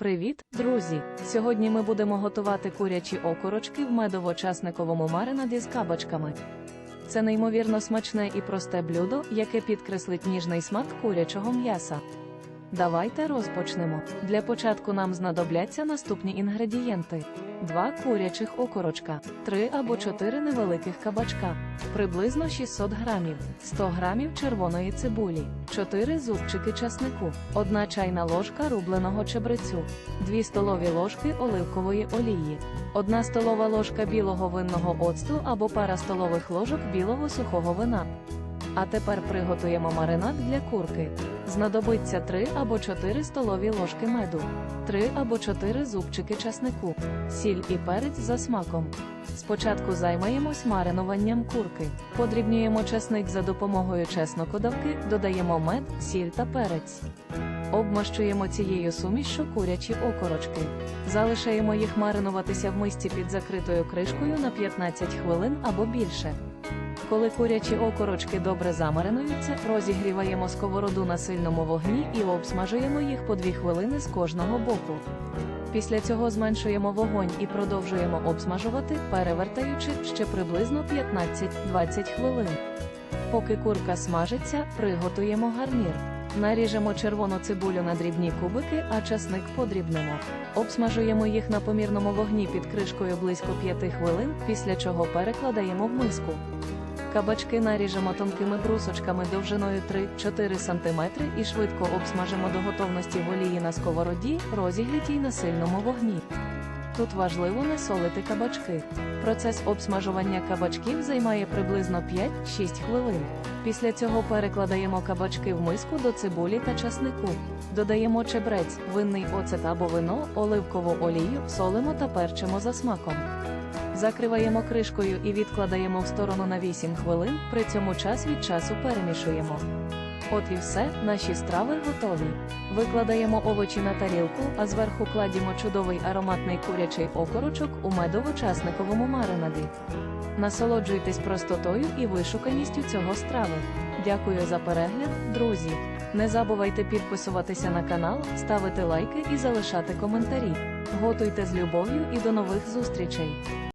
Привіт, друзі! Сьогодні ми будемо готувати курячі окорочки в медово-часниковому маринаді з кабачками. Це неймовірно смачне і просте блюдо, яке підкреслить ніжний смак курячого м'яса. Давайте розпочнемо. Для початку нам знадобляться наступні інгредієнти: 2 курячих окорочка, 3 або 4 невеликих кабачка, приблизно 600 грамів, 100 грамів червоної цибулі, 4 зубчики часнику, 1 чайна ложка рубленого чебрецю, 2 столові ложки оливкової олії, 1 столова ложка білого винного оцту або пара столових ложок білого сухого вина. А тепер приготуємо маринад для курки. Знадобиться 3 або 4 столові ложки меду, 3 або 4 зубчики часнику, сіль і перець за смаком. Спочатку займаємось маринуванням курки. Подрібнюємо часник за допомогою чеснокодавки, додаємо мед, сіль та перець. Обмащуємо цією сумішшю курячі окорочки. Залишаємо їх маринуватися в мисці під закритою кришкою на 15 хвилин або більше. Коли курячі окорочки добре замаринуються, розігріваємо сковороду на сильному вогні і обсмажуємо їх по 2 хвилини з кожного боку. Після цього зменшуємо вогонь і продовжуємо обсмажувати, перевертаючи ще приблизно 15-20 хвилин. Поки курка смажиться, приготуємо гарнір. Наріжемо червону цибулю на дрібні кубики, а часник подрібнемо. Обсмажуємо їх на помірному вогні під кришкою близько 5 хвилин, після чого перекладаємо в миску. Кабачки наріжемо тонкими брусочками довжиною 3-4 см і швидко обсмажимо до готовності в олії на сковороді, розігрітій на сильному вогні. Тут важливо не солити кабачки. Процес обсмажування кабачків займає приблизно 5-6 хвилин. Після цього перекладаємо кабачки в миску до цибулі та часнику. Додаємо чебрець, винний оцет або вино, оливкову олію, солимо та перчимо за смаком. Закриваємо кришкою і відкладаємо в сторону на 8 хвилин, при цьому час від часу перемішуємо. От і все, наші страви готові. Викладаємо овочі на тарілку, а зверху кладімо чудовий ароматний курячий окорочок у медово-часниковому маринаді. Насолоджуйтесь простотою і вишуканістю цього страви. Дякую за перегляд, друзі. Не забувайте підписуватися на канал, ставити лайки і залишати коментарі. Готуйте з любов'ю і до нових зустрічей!